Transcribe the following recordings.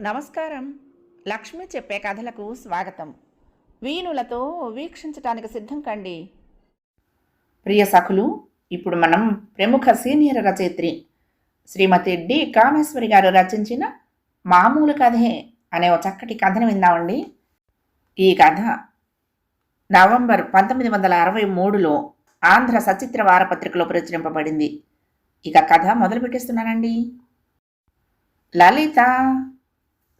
నమస్కారం. లక్ష్మి చెప్పే కథలకు స్వాగతం. వీణులతో వీక్షించటానికి సిద్ధం కండి. ప్రియ సఖులు ఇప్పుడు మనం ప్రముఖ సీనియర్ రచయిత్రి శ్రీమతి డి. కామేశ్వరి గారు రచించిన మామూలు కథే అనే ఒక చక్కటి కథను విందామండి. ఈ కథ నవంబర్ పంతొమ్మిది వందల అరవై మూడులో ఆంధ్ర సచిత్ర వారపత్రికలో ప్రచురింపబడింది. ఇక కథ మొదలు పెట్టేస్తున్నానండి. లలిత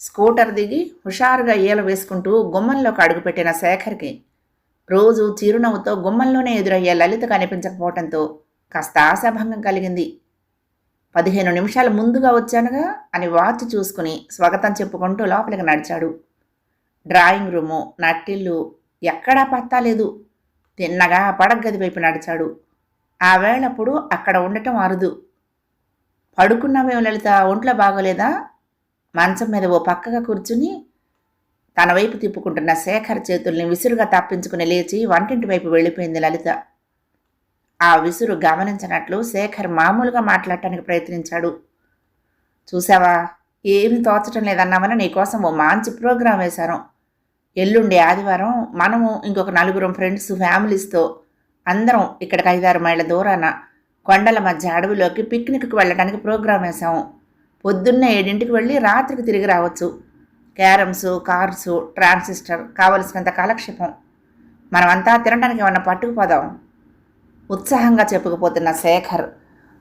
స్కూటర్ దిగి హుషారుగా ఈల వేసుకుంటూ గుమ్మంలోకి అడుగుపెట్టిన శేఖర్కి రోజు చిరునవ్వుతో గుమ్మంలోనే ఎదురయ్యే లలిత కనిపించకపోవటంతో కాస్త ఆశాభంగం కలిగింది. పదిహేను నిమిషాల ముందుగా వచ్చానుగా అని వాచ్ చూసుకుని స్వాగతం చెప్పుకుంటూ లోపలికి నడిచాడు. డ్రాయింగ్ రూము నట్టిల్లు ఎక్కడా పత్తా లేదు. తిన్నగా పడగది వైపు నడిచాడు. ఆ వేళప్పుడు అక్కడ ఉండటం అరుదు. పడుకున్నావేం లలిత ఒంట్లో బాగోలేదా? మంచం మీద ఓ పక్కగా కూర్చుని తన వైపు తిప్పుకుంటున్న శేఖర్ చేతుల్ని విసురుగా తప్పించుకుని లేచి వంటింటి వైపు వెళ్ళిపోయింది లలిత. ఆ విసురు గమనించినట్లు శేఖర్ మామూలుగా మాట్లాడటానికి ప్రయత్నించాడు. చూసావా? ఏమి తోచటం లేదన్నామని నీకోసం ఓ మంచి ప్రోగ్రాం వేశాను. ఎల్లుండి ఆదివారం మనము ఇంకొక నలుగురం ఫ్రెండ్స్ ఫ్యామిలీస్తో అందరం ఇక్కడికి ఐదారు మైళ్ళ దూరాన కొండల మధ్య అడవిలోకి పిక్నిక్కి వెళ్ళడానికి ప్రోగ్రాం వేసాము పొద్దున్నే ఏడింటికి వెళ్ళి రాత్రికి తిరిగి రావచ్చు. క్యారమ్స్ కార్స్ ట్రాన్సిస్టర్ కావలసినంత కాలక్షేపం. మనమంతా తినడానికి ఏమన్నా పట్టుకుపోదాం. ఉత్సాహంగా చెప్పుకుపోతున్న శేఖర్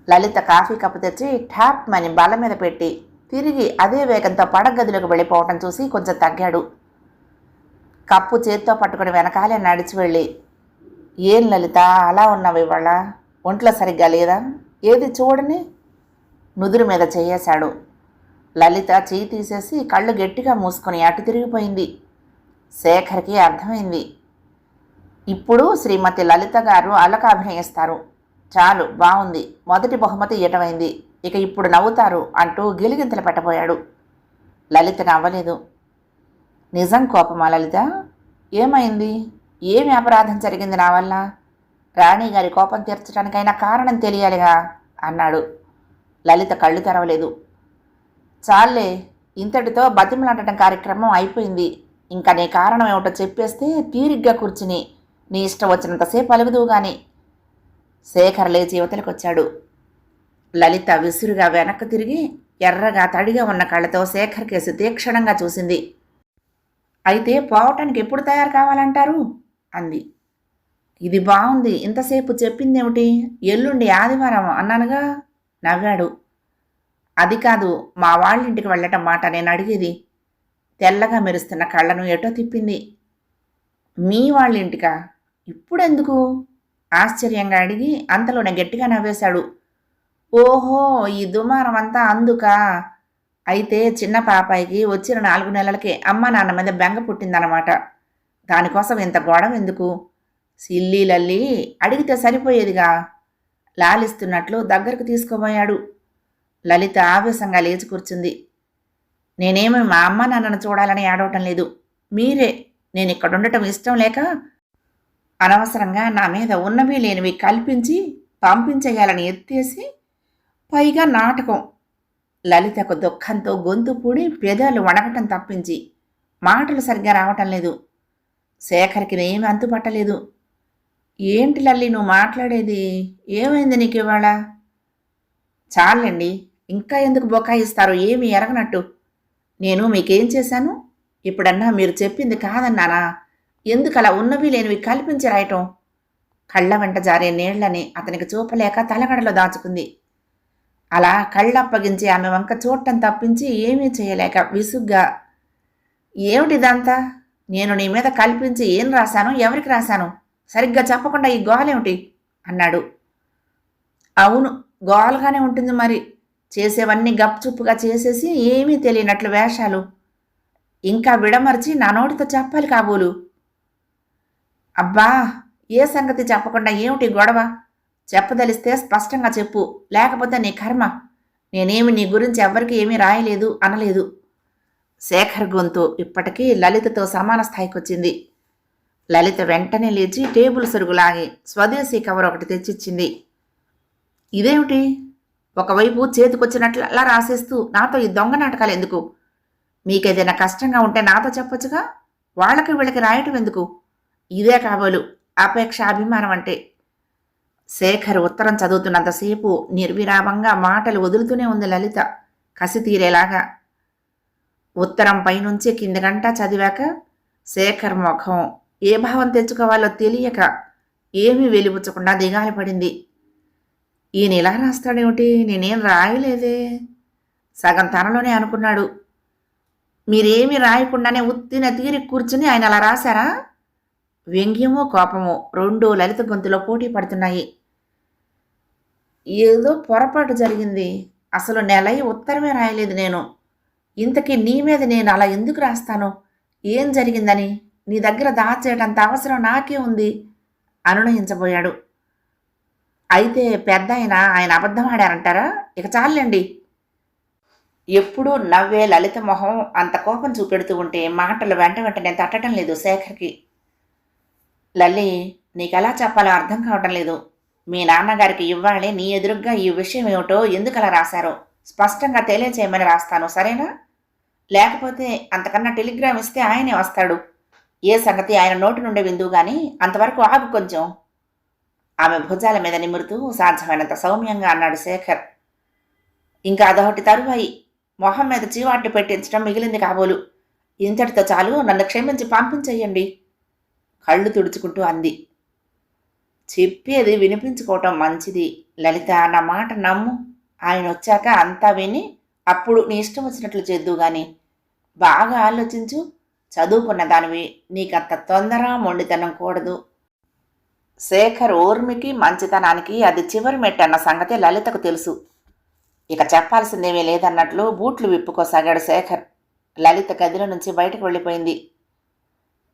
లలిత కాఫీ కప్పు తెచ్చి ట్యాప్ మని బల్ల మీద పెట్టి తిరిగి అదే వేగంతో పడగదిలోకి వెళ్ళిపోవటం చూసి కొంచెం తగ్గాడు. కప్పు చేత్తో పట్టుకుని వెనకాలే నడిచి వెళ్ళి ఏం లలిత? అలా ఉన్నావు ఇవాళ? ఒంట్లో సరిగ్గా లేదా? ఏది చూడని? నుదురు మీద చేయేశాడు. లలిత చేయి తీసేసి కళ్ళు గట్టిగా మూసుకొని అటు తిరిగిపోయింది. శేఖర్కి అర్థమైంది. ఇప్పుడు శ్రీమతి లలిత గారు అలక అభినయిస్తారు. చాలు బాగుంది మొదటి బహుమతి ఇయటమైంది ఇక ఇప్పుడు నవ్వుతారు అంటూ గిలిగింతలు పెట్టబోయాడు. లలిత నవ్వలేదు. నిజం కోపమా లలిత? ఏమైంది? ఏమి అపరాధం జరిగింది నా వల్ల? రాణి గారి కోపం తీర్చడానికైనా కారణం తెలియాలిగా? అన్నాడు. లలిత కళ్ళు తెరవలేదు. చాలే ఇంతటితో బతిమలాడటం కార్యక్రమం అయిపోయింది. ఇంకా నీ కారణం ఏమిటో చెప్పేస్తే తీరిగ్గా కూర్చుని. నీ ఇష్టం వచ్చినంతసేపు అలుగుదువు గాని. శేఖర్ లేచి యువతలకు వచ్చాడు లలిత విసురుగా వెనక్కు తిరిగి ఎర్రగా తడిగా ఉన్న కళ్ళతో శేఖర్ కేసు తీక్షణంగా చూసింది. అయితే పోవటానికి ఎప్పుడు తయారు కావాలంటారు? అంది. ఇది బాగుంది. ఇంతసేపు చెప్పిందేమిటి? ఎల్లుండి ఆదివారం అన్నానుగా? నవ్వాడు. అది కాదు మా వాళ్ళింటికి వెళ్ళటం మాట నేను అడిగేది. తెల్లగా మెరుస్తున్న కళ్ళను ఎటో తిప్పింది. మీ వాళ్ళింటికా? ఇప్పుడెందుకు? ఆశ్చర్యంగా అడిగి అంతలోనే గట్టిగా నవ్వేశాడు. ఓహో ఈ దుమారం అంతా అందుకా? అయితే చిన్న పాపాయికి వచ్చిన నాలుగు నెలలకే అమ్మ నాన్న మీద బెంగ పుట్టిందన్నమాట. దానికోసం ఇంత గొడవ ఎందుకు? సిల్లి లల్లి అడిగితే సరిపోయేదిగా. లాలిస్తున్నట్లు దగ్గరకు తీసుకోబోయాడు లలిత ఆవేశంగా లేచి కూర్చుంది. నేనేమి మా అమ్మ నాన్నను చూడాలని ఆడవటం లేదు. మీరే నేను ఇక్కడ ఉండటం ఇష్టం లేక అనవసరంగా నా మీద ఉన్నవి లేనివి కల్పించి పంపించేయాలని ఎత్తేసి పైగా నాటకం. లలితకు దుఃఖంతో గొంతు పూడి పెదాలు వణకటం తప్పించి మాటలు సరిగ్గా రావటం లేదు. శేఖర్కి ఏమి అంతుపట్టలేదు. ఏంటి లల్లి నువ్వు మాట్లాడేది? ఏమైంది నీకు ఇవాళ? చాలండి ఇంకా ఎందుకు బొకాయిస్తారు? ఏమి ఎరగనట్టు. నేను మీకేం చేశాను? ఇప్పుడన్నా మీరు చెప్పింది కాదన్నానా ఎందుకు అలా ఉన్నవి లేనివి కల్పించి రాయటం? కళ్ళ వెంట జారే నీళ్ళని అతనికి చూపలేక తలగడలో దాచుకుంది. అలా కళ్ళప్పగించి ఆమె వంక చూడటం తప్పించి ఏమీ చేయలేక విసుగ్గా ఏమిటిదంతా? నేను నీ మీద కల్పించి ఏం రాశాను ఎవరికి రాశాను? సరిగ్గా చెప్పకుండా ఈ గోహలేమిటి? అన్నాడు. అవును గోల్గానే ఉంటుంది మరి. చేసేవన్నీ గప్చుప్పుగా చేసేసి ఏమీ తెలియనట్లు వేషాలు. ఇంకా విడమర్చి నా నోటితో చెప్పాలి కాబోలు. అబ్బా ఏ సంగతి చెప్పకుండా ఏమిటి గొడవ? చెప్పదలిస్తే స్పష్టంగా చెప్పు లేకపోతే నీ కర్మ. నేనేమి నీ గురించి ఎవ్వరికి ఏమీ రాయలేదు అనలేదు. శేఖర్ గొంతు ఇప్పటికీ లలితతో సమాన స్థాయికి వచ్చింది లలిత వెంటనే లేచి టేబుల్ సరుగు లాగి స్వదేశీ కవర్ ఒకటి తెచ్చిచ్చింది. ఇదేమిటి? ఒకవైపు చేతికొచ్చినట్లు అలా రాసేస్తూ నాతో ఈ దొంగ నాటకాలు ఎందుకు మీకేదైనా కష్టంగా ఉంటే నాతో చెప్పొచ్చుగా? వాళ్ళకి వీళ్ళకి రాయటం ఎందుకు ఇదే కాబోలు అపేక్ష అభిమానం అంటే శేఖర్ ఉత్తరం చదువుతున్నంతసేపు నిర్విరామంగా మాటలు వదులుతూనే ఉంది లలిత. కసి తీరేలాగా ఉత్తరం పైనుంచి కిందగంటా చదివాక శేఖర్ ముఖం ఏ భావం తెచ్చుకోవాలో తెలియక ఏమీ వెలిపుచ్చకుండా దిగాలి పడింది. ఈయన ఇలా రాస్తాడేమిటి? నేనేం రాయలేదే. సగం తనలోనే అనుకున్నాడు. మీరేమీ రాయకుండానే ఉత్తిన తీరి కూర్చుని ఆయన అలా రాశారా? వ్యంగ్యమో కోపమో రెండు లలిత గొంతులో పోటీ పడుతున్నాయి. ఏదో పొరపాటు జరిగింది. అసలు నెలయి ఉత్తరమే రాయలేదు నేను. ఇంతకీ నీ మీద నేను అలా ఎందుకు రాస్తాను? ఏం జరిగిందని? నీ దగ్గర దాచేయటంత అవసరం నాకే ఉంది అనునయించబోయాడు. అయితే పెద్ద ఆయన ఆయన అబద్ధం ఆడారంటారా? ఇక చాలండి. ఎప్పుడూ నవ్వే లలిత మొహం అంత కోపం చూపెడుతూ ఉంటే మాటలు వెంట వెంటనే తట్టడం లేదు శేఖర్కి. లల్లి నీకెలా చెప్పాలో అర్థం కావటం లేదు. మీ నాన్నగారికి ఇవ్వాలి నీ ఎదురుగ్గా ఈ విషయం ఏమిటో ఎందుకు అలా రాశారో? స్పష్టంగా తెలియచేయమని రాస్తాను సరేనా? లేకపోతే అంతకన్నా టెలిగ్రామ్ ఇస్తే ఆయనే వస్తాడు. ఏ సంగతి ఆయన నోటి నుండి విందు గాని అంతవరకు ఆగు కొంచెం. ఆమె భుజాల మీద నిమురుతూ సాధ్యమైనంత సౌమ్యంగా అన్నాడు శేఖర్. ఇంకా అదొకటి తరువాయి. మొహం మీద చీవాట్లు పెట్టించడం మిగిలింది కాబోలు. ఇంతటితో చాలు నన్ను క్షమించి పంపించేయండి. కళ్ళు తుడుచుకుంటూ అంది. చెప్పేది వినిపించుకోవటం మంచిది. లలిత నా మాట నమ్ము. ఆయన వచ్చాక అంతా విని అప్పుడు నీ ఇష్టం వచ్చినట్లు చేద్దు గాని. బాగా ఆలోచించు చదువుకున్న దానివి నీకంత తొందర మొండితనం కూడదు. శేఖర్ ఊర్మికి మంచితనానికి అది చివరి మెట్టన్న సంగతి లలితకు తెలుసు. ఇక చెప్పాల్సిందేమీ లేదన్నట్లు బూట్లు విప్పుకోసాగాడు శేఖర్. లలిత గదిలో నుంచి బయటకు వెళ్ళిపోయింది.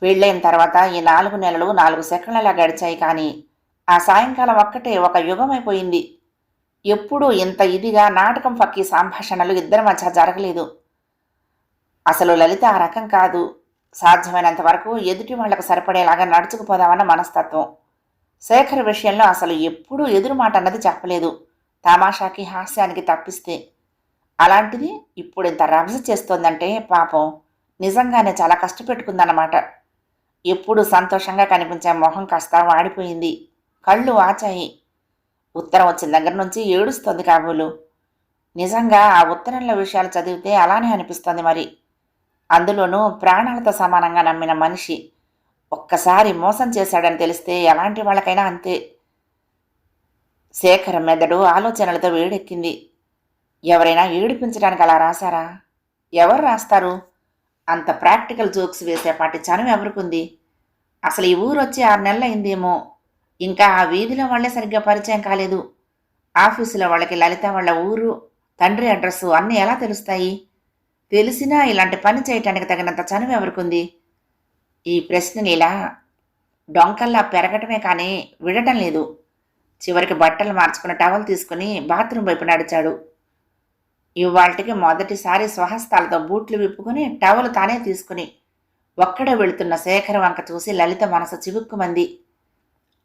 పెళ్ళైన తర్వాత ఈ నాలుగు నెలలు నాలుగు సెకండ్లలా గడిచాయి కానీ ఆ సాయంకాలం ఒక్కటే ఒక యుగమైపోయింది. ఎప్పుడూ ఇంత ఇదిగా నాటకం పక్కి సంభాషణలు ఇద్దరి మధ్య జరగలేదు. అసలు లలిత ఆ రకం కాదు. సాధ్యమైనంత వరకు ఎదుటి వాళ్ళకు సరిపడేలాగా నడుచుకుపోదామన్న మనస్తత్వం. శేఖర్ విషయంలో అసలు ఎప్పుడూ ఎదురు మాట అన్నది చెప్పలేదు. తమాషాకి హాస్యానికి తప్పిస్తే. అలాంటిది ఇప్పుడు ఇంత రభస చేస్తోందంటే పాపం నిజంగానే చాలా కష్టపెట్టుకుందన్నమాట. ఎప్పుడు సంతోషంగా కనిపించే మొహం కాస్త వాడిపోయింది. కళ్ళు వాచాయి ఉత్తరం వచ్చిన దగ్గర నుంచి ఏడుస్తోంది కాబోలు. నిజంగా ఆ ఉత్తరంలో విషయాలు చదివితే అలానే అనిపిస్తుంది మరి. అందులోనూ ప్రాణాలతో సమానంగా నమ్మిన మనిషి ఒక్కసారి మోసం చేశాడని తెలిస్తే ఎలాంటి వాళ్ళకైనా అంతే. శేఖర్ మెదడు ఆలోచనలతో వేడెక్కింది. ఎవరైనా ఏడిపించడానికి అలా రాశారా? ఎవరు రాస్తారు? అంత ప్రాక్టికల్ జోక్స్ వేసేపాటి చనువు ఎవరికుంది? అసలు ఈ ఊరు వచ్చి ఆరు అయిందేమో ఇంకా ఆ వీధిలో వాళ్ళే సరిగ్గా పరిచయం కాలేదు. ఆఫీసులో వాళ్ళకి లలిత వాళ్ళ ఊరు తండ్రి అడ్రస్సు అన్నీ ఎలా తెలుస్తాయి? తెలిసినా ఇలాంటి పని చేయటానికి తగినంత చనువు ఎవరికుంది? ఈ ప్రశ్నని ఇలా డొంకల్లా పెరగటమే కానీ విడటం లేదు. చివరికి బట్టలు మార్చుకున్న టవల్ తీసుకుని బాత్రూమ్ వైపు నడిచాడు. ఇవాళకి మొదటిసారి స్వహస్తాలతో బూట్లు విప్పుకుని టవల్ తానే తీసుకుని ఒక్కడే వెళుతున్న శేఖర వంక చూసి లలిత మనసు చివుక్కుమంది.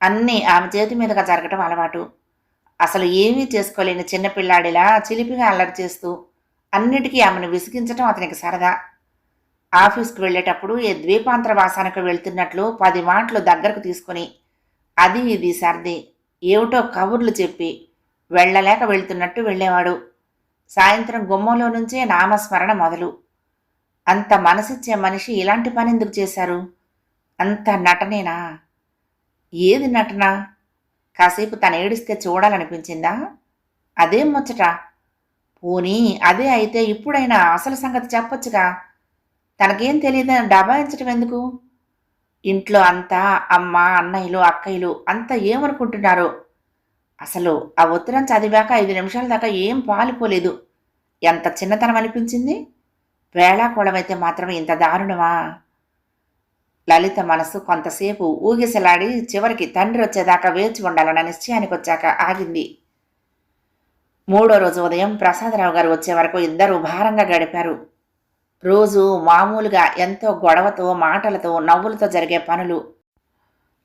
అన్నీ ఆమె చేతి మీదుగా జరగటం అలవాటు. అసలు ఏమీ చేసుకోలేని చిన్నపిల్లాడిలా చిలిపిగా అల్లరి చేస్తూ అన్నిటికీ ఆమెను విసిగించటం అతనికి సరదా. ఆఫీస్కి వెళ్ళేటప్పుడు ఏ ద్వీపాంతర వాసానికి వెళ్తున్నట్లు పది మాటలు దగ్గరకు తీసుకుని అది ఇది సర్ది ఏమిటో కబుర్లు చెప్పి వెళ్ళలేక వెళ్తున్నట్టు వెళ్ళేవాడు. సాయంత్రం గుమ్మంలో నుంచే నామస్మరణ మొదలు. అంత మనసిచ్చే మనిషి ఇలాంటి పని ఎందుకు చేశారు? అంత నటనేనా? ఏది నటన? కాసేపు తను ఏడిస్తే చూడాలనిపించిందా? అదేం ముచ్చట. పోనీ అదే అయితే ఇప్పుడైనా అసలు సంగతి చెప్పొచ్చుగా. తనకేం తెలియదని డబాయించడం ఎందుకు? ఇంట్లో అంతా అమ్మ అన్నయ్యలు అక్కయ్యలు అంతా ఏమనుకుంటున్నారు? అసలు ఆ ఉత్తరం చదివాక ఐదు నిమిషాల దాకా ఏం పాలిపోలేదు. ఎంత చిన్నతనం అనిపించింది? వేళాకోళమైతే మాత్రం ఇంత దారుణమా? లలిత మనసు కొంతసేపు ఊగిసలాడి చివరికి తండ్రి వచ్చేదాకా వేచి ఉండాలన్న నిశ్చయానికి వచ్చాక ఆగింది. మూడో రోజు ఉదయం ప్రసాదరావు గారు వచ్చే వరకు ఇద్దరూ భారంగా గడిపారు. రోజు మామూలుగా ఎంతో గొడవతో మాటలతో నవ్వులతో జరిగే పనులు.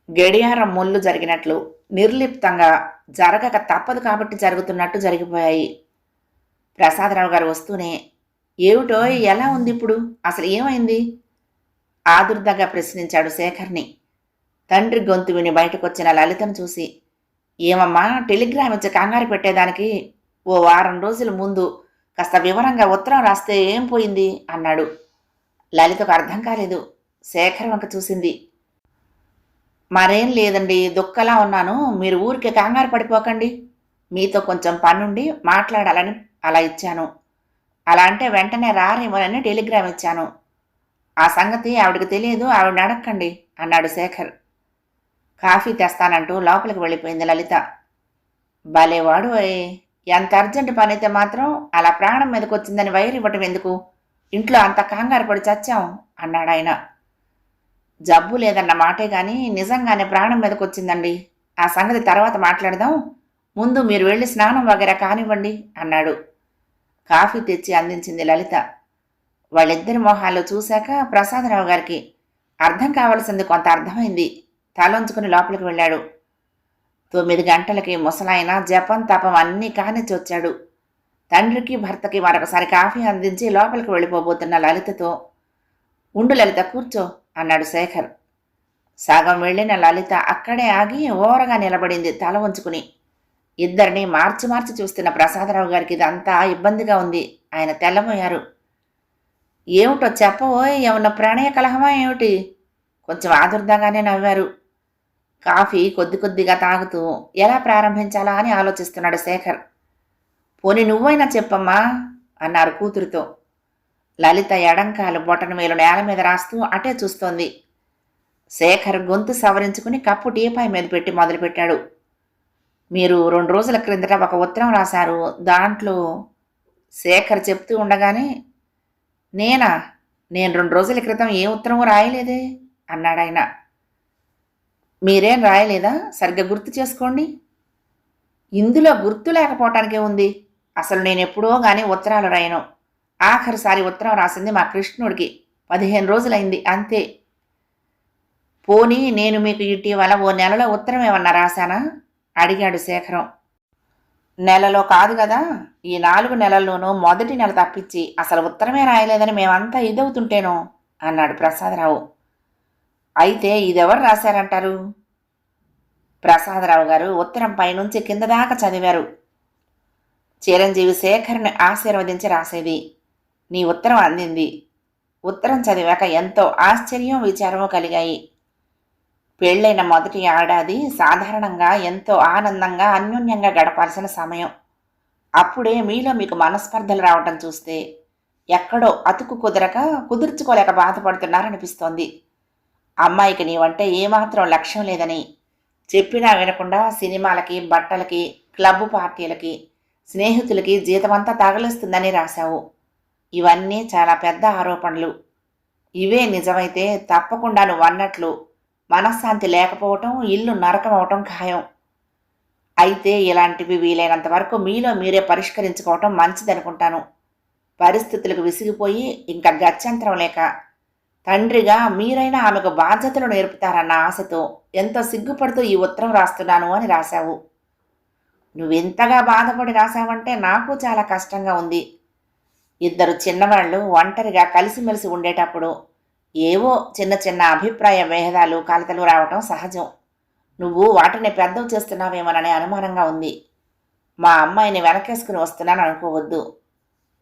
గడియారం ముళ్ళు జరిగినట్లు నిర్లిప్తంగా జరగక తప్పదు కాబట్టి జరుగుతున్నట్టు జరిగిపోయాయి. ప్రసాదరావు గారు వస్తూనే ఏమిటో ఎలా ఉంది ఇప్పుడు అసలు ఏమైంది? ఆదుర్దగా ప్రశ్నించాడు శేఖర్ని. తండ్రి గొంతు విని బయటకొచ్చిన లలితను చూసి ఏమమ్మా టెలిగ్రామ్ ఇచ్చి కంగారు పెట్టేదానికి ఓ వారం రోజుల ముందు కాస్త వివరంగా ఉత్తరం రాస్తే ఏం పోయింది? అన్నాడు. లలితకు అర్థం కాలేదు. శేఖర్ వంక చూసింది. మరేం లేదండి దుఃఖలా ఉన్నాను. మీరు ఊరికే కంగారు పడిపోకండి. మీతో కొంచెం పనుండి మాట్లాడాలని అలా ఇచ్చాను. అలా అంటే వెంటనే రారేమోనని టెలిగ్రామ్ ఇచ్చాను. ఆ సంగతి ఆవిడకి తెలియదు ఆవిడ అడక్కండి అన్నాడు శేఖర్. కాఫీ తెస్తానంటూ లోపలికి వెళ్ళిపోయింది లలిత. భలేవాడు అయ్. ఎంత అర్జెంట్ పని అయితే మాత్రం అలా ప్రాణం మీదకి వచ్చిందని వైరు ఇవ్వటం ఎందుకు? ఇంట్లో అంత కంగారు పడి చచ్చాం అన్నాడు ఆయన. జబ్బు లేదన్న మాటే కానీ నిజంగానే ప్రాణం మీదకి వచ్చిందండి ఆ సంగతి తర్వాత మాట్లాడదాం ముందు మీరు వెళ్ళి స్నానం వగేరా కానివ్వండి అన్నాడు. కాఫీ తెచ్చి అందించింది లలిత. వాళ్ళిద్దరి మొహాలు చూశాక ప్రసాదరావు గారికి అర్థం కావలసింది కొంత అర్థమైంది. తలంచుకుని లోపలికి వెళ్ళాడు. తొమ్మిది గంటలకి ముసలాయన జపం తపం అన్నీ కానిచ్చి వచ్చాడు. తండ్రికి భర్తకి మరొకసారి కాఫీ అందించి లోపలికి వెళ్ళిపోబోతున్న లలితతో ఉండు లలిత కూర్చో అన్నాడు శేఖర్. సగం వెళ్ళిన లలిత అక్కడే ఆగి ఓరగా నిలబడింది తల ఉంచుకుని ఇద్దరిని మార్చి మార్చి చూస్తున్న ప్రసాదరావు గారికి ఇదంతా ఇబ్బందిగా ఉంది. ఆయన తెల్లబోయారు. ఏమిటో చెప్పవో ఏమన్నా ప్రణయ కలహమా ఏమిటి? కొంచెం ఆదుర్దంగానే నవ్వారు. కాఫీ కొద్ది కొద్దిగా తాగుతూ ఎలా ప్రారంభించాలా అని ఆలోచిస్తున్నాడు శేఖర్. పోని నువ్వైనా చెప్పమ్మా అన్నారు కూతురితో. లలిత ఎడంకాలు బొటన మేలు నేల మీద రాస్తూ అటే చూస్తోంది. శేఖర్ గొంతు సవరించుకుని కప్పు టీపాయ్ మీద పెట్టి మొదలుపెట్టాడు. మీరు రెండు రోజుల క్రిందట ఒక ఉత్తరం రాశారు. దాంట్లో శేఖర్ చెప్తూ ఉండగానే నేనా? నేను రెండు రోజుల క్రితం ఏ ఉత్తరం రాయలేదే అన్నాడాయన మీరేం రాయలేదా? సరిగ్గా గుర్తు చేసుకోండి. ఇందులో గుర్తు లేకపోవటానికే ఉంది. అసలు నేను ఎప్పుడో కానీ ఉత్తరాలు రాయను. ఆఖరిసారి ఉత్తరం రాసింది మా కృష్ణుడికి. పదిహేను రోజులైంది అంతే. పోనీ నేను మీకు ఇటీవల ఓ నెలలో ఉత్తరం ఏమన్నా రాశానా? అడిగాడు శేఖరం. నెలలో కాదు కదా. ఈ నాలుగు నెలల్లోనూ మొదటి నెల తప్పించి అసలు ఉత్తరమే రాయలేదని మేమంతా ఇదవుతుంటేనో అన్నాడు ప్రసాదరావు. అయితే ఇదెవరు రాశారంటారు? ప్రసాదరావు గారు ఉత్తరం పైనుంచి కింద దాకా చదివారు. చిరంజీవి శేఖర్ని ఆశీర్వదించి రాసేది. నీ ఉత్తరం అందింది. ఉత్తరం చదివాక ఎంతో ఆశ్చర్యం విచారము కలిగాయి. పెళ్ళైన మొదటి ఏడాది సాధారణంగా ఎంతో ఆనందంగా అన్యోన్యంగా గడపాల్సిన సమయం. అప్పుడే మీలో మీకు మనస్పర్ధలు రావటం చూస్తే ఎక్కడో అతుకు కుదరక కుదుర్చుకోలేక బాధపడుతున్నారనిపిస్తోంది. అమ్మాయికి నీవంటే ఏమాత్రం లక్ష్యం లేదని చెప్పినా వినకుండా సినిమాలకి బట్టలకి క్లబ్ పార్టీలకి స్నేహితులకి జీతమంతా తగలేస్తుందని రాశావు. ఇవన్నీ చాలా పెద్ద ఆరోపణలు. ఇవే నిజమైతే తప్పకుండా నువ్వు అన్నట్లు మనశ్శాంతి లేకపోవటం ఇల్లు నరకం అవటం ఖాయం. అయితే ఇలాంటివి వీలైనంత వరకు మీలో మీరే పరిష్కరించుకోవటం మంచిదనుకుంటాను పరిస్థితులకు విసిగిపోయి ఇంకా గత్యంతరం లేక. తండ్రిగా మీరైనా ఆమెకు బాధ్యతలు నేర్పుతారన్న ఆశతో ఎంతో సిగ్గుపడుతూ ఈ ఉత్తరం రాస్తున్నాను అని రాశావు. నువ్వెంతగా బాధపడి రాశావంటే నాకు చాలా కష్టంగా ఉంది. ఇద్దరు చిన్నవాళ్ళు ఒంటరిగా కలిసిమెలిసి ఉండేటప్పుడు ఏవో చిన్న చిన్న అభిప్రాయ భేదాలు కలతలు రావటం సహజం. నువ్వు వాటిని పెద్దవి చేస్తున్నావేమోననే అనుమానంగా ఉంది. మా అమ్మాయిని వెనకేసుకుని వస్తున్నాను అనుకోవద్దు.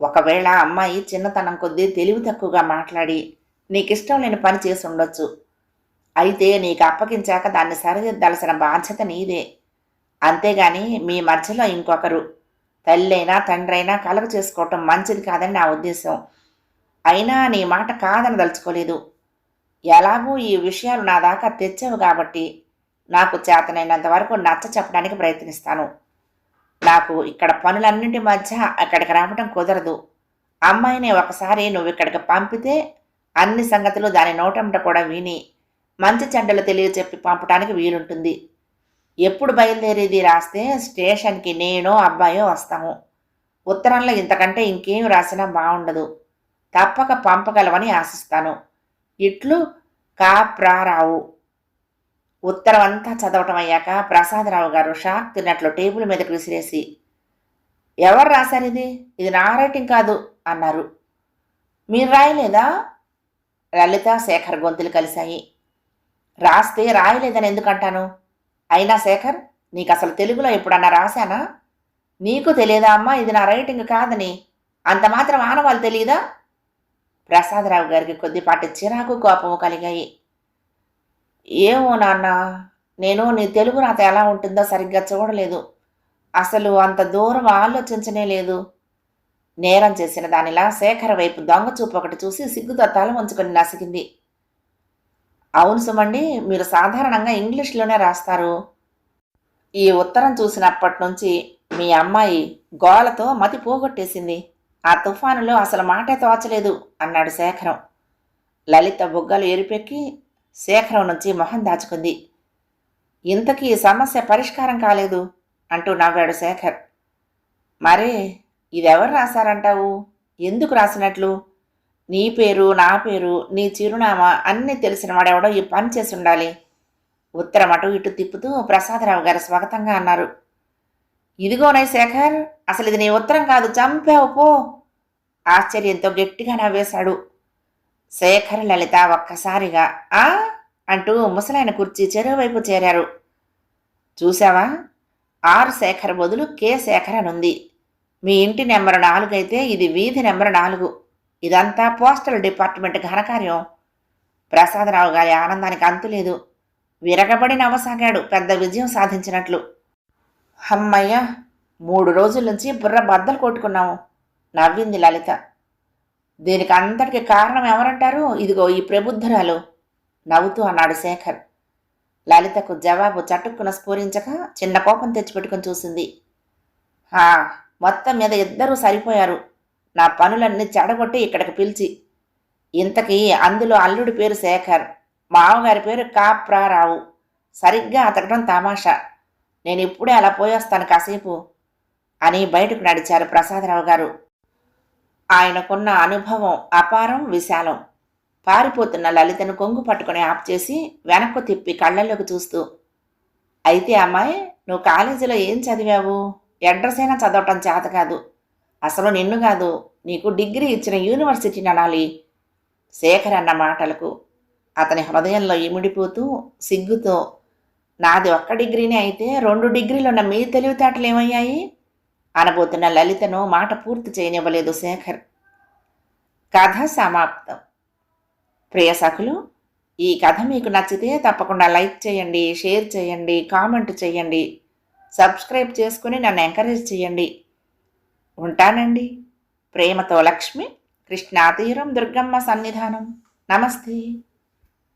ఒకవేళ అమ్మాయి చిన్నతనం కొద్దీ తెలివి తక్కువగా మాట్లాడి నీకిష్టం లేని పని చేసి ఉండొచ్చు. అయితే నీకు అప్పగించాక దాన్ని సరిదిద్దాల్సిన బాధ్యత నీదే. అంతేగాని మీ మధ్యలో ఇంకొకరు. తల్లైనా తండ్రైనా కలగ చేసుకోవటం మంచిది కాదని నా ఉద్దేశం. అయినా నీ మాట కాదని దలుచుకోలేదు ఎలాగూ ఈ విషయాలు నా దాకా తెచ్చావు కాబట్టి నాకు చేతనైనంత వరకు నచ్చ చెప్పడానికి ప్రయత్నిస్తాను. నాకు ఇక్కడ పనులన్నింటి మధ్య అక్కడికి రావటం కుదరదు. అమ్మాయిని ఒకసారి నువ్వు ఇక్కడికి పంపితే అన్ని సంగతులు దాని నోటంట కూడా విని మంచి చెడ్డలు తెలియచెప్పి పంపడానికి వీలుంటుంది. ఎప్పుడు బయలుదేరేది రాస్తే స్టేషన్కి నేను అబ్బాయో వస్తాము. ఉత్తరంలో ఇంతకంటే ఇంకేం రాసినా బాగుండదు. తప్పక పంపగలవని ఆశిస్తాను. ఇట్లు కాప్రారావు ఉత్తరం అంతా చదవటం అయ్యాక ప్రసాదరావు గారు షాక్ తిన్నట్లు టేబుల్ మీదకు విసిరేసి ఎవరు రాశారు ఇది? ఇది నా రైటింగ్ కాదు అన్నారు. మీరు రాయలేదా? లలిత శేఖర్ గొంతులు కలిశాయి. రాస్తే రాయలేదని ఎందుకంటాను? అయినా శేఖర్ నీకు అసలు తెలుగులో ఎప్పుడన్నా రాశానా? నీకు తెలియదా అమ్మా ఇది నా రైటింగ్ కాదని? అంత మాత్రం ఆనవాళ్ళు తెలియదా ప్రసాదరావు గారికి కొద్దిపాటి చిరాకు కోపము కలిగాయి. ఏమో నాన్న నేను నీ తెలుగు రాత ఎలా ఉంటుందో సరిగ్గా చూడలేదు. అసలు అంత దూరం ఆలోచించనే లేదు. నేరం చేసిన దానిలా శేఖర వైపు దొంగ చూపు ఒకటి చూసి సిగ్గుతో తల ఉంచుకొని నసిగింది. అవును సుమండి మీరు సాధారణంగా ఇంగ్లీష్లోనే రాస్తారు. ఈ ఉత్తరం చూసినప్పటి నుంచి మీ అమ్మాయి గోలతో మతి పోగొట్టేసింది. ఆ తుఫానులో అసలు మాటే తోచలేదు అన్నాడు శేఖరం. లలిత బుగ్గలు ఎరిపెక్కి శేఖరం నుంచి మొహం దాచుకుంది. ఇంతకీ సమస్య పరిష్కారం కాలేదు అంటూ నవ్వాడు శేఖర్. మరే ఇదెవరు రాశారంటావు? ఎందుకు రాసినట్లు? నీ పేరు నా పేరు నీ చిరునామా అన్నీ తెలిసిన వాడెవడో ఈ పని చేసి ఉండాలి. ఉత్తరం అటు ఇటు తిప్పుతూ ప్రసాదరావు గారు స్వాగతంగా అన్నారు. ఇదిగోనే శేఖర్ అసలు ఇది నీ ఉత్తరం కాదు చంపావు పో. ఆశ్చర్యంతో గట్టిగా నవ్వేశాడు. శేఖర్ లలిత ఒక్కసారిగా ఆ? అంటూ ముసలాయన కుర్చీ చెరువువైపు చేరారు. చూసావా ఆర్ శేఖర్ బదులు కె శేఖర్ అని ఉంది మీ ఇంటి నెంబర్ నాలుగైతే ఇది వీధి నెంబర్ నాలుగు. ఇదంతా పోస్టల్ డిపార్ట్మెంట్ ఘనకార్యం. ప్రసాదరావు గారి ఆనందానికి అంతులేదు. విరగబడి నవ్వసాగాడు పెద్ద విజయం సాధించినట్లు. హమ్మయ్య మూడు రోజుల నుంచి బుర్ర బద్దలు కొట్టుకున్నాము నవ్వింది లలిత. దీనికి అంతటికి కారణం ఎవరంటారు? ఇదిగో ఈ ప్రబుద్ధురాలు నవ్వుతూ అన్నాడు శేఖర్. లలితకు జవాబు చటుక్కున స్ఫూరించక చిన్న కోపం తెచ్చిపెట్టుకుని చూసింది. హా మొత్తం మీద ఇద్దరూ సరిపోయారు. నా పనులన్నీ చెడగొట్టి ఇక్కడికి పిలిచి. ఇంతకీ అందులో అల్లుడి పేరు శేఖర్ మామగారి పేరు కాప్రారావు. సరిగ్గా అతకడం తమాషా. నేను ఇప్పుడే అలా పోయొస్తాను కాసేపు అని బయటకు నడిచారు ప్రసాదరావు గారు. ఆయనకున్న అనుభవం అపారం విశాలం. పారిపోతున్న లలితను కొంగు పట్టుకుని ఆప్ చేసి వెనక్కు తిప్పి కళ్ళల్లోకి చూస్తూ అయితే అమ్మాయి నువ్వు కాలేజీలో ఏం చదివావు? అడ్రస్ అయినా చదవటం చేత కాదు. అసలు నిన్ను కాదు నీకు డిగ్రీ ఇచ్చిన యూనివర్సిటీని అనాలి. శేఖర్ అన్న మాటలకు అతని హృదయంలో ఇమిడిపోతూ సిగ్గుతో నాది ఒక్క డిగ్రీనే అయితే రెండు డిగ్రీలున్న మీ తెలివితేటలు ఏమయ్యాయి? అనబోతున్న లలితను మాట పూర్తి చేయనివ్వలేదు శేఖర్. కథ సమాప్తం. ప్రియ సఖులు ఈ కథ మీకు నచ్చితే తప్పకుండా లైక్ చేయండి షేర్ చేయండి కామెంట్ చేయండి సబ్స్క్రైబ్ చేసుకుని నన్ను ఎంకరేజ్ చేయండి. ఉంటానండి. ప్రేమతో లక్ష్మి కృష్ణాతీరం దుర్గమ్మ సన్నిధానం. నమస్తే.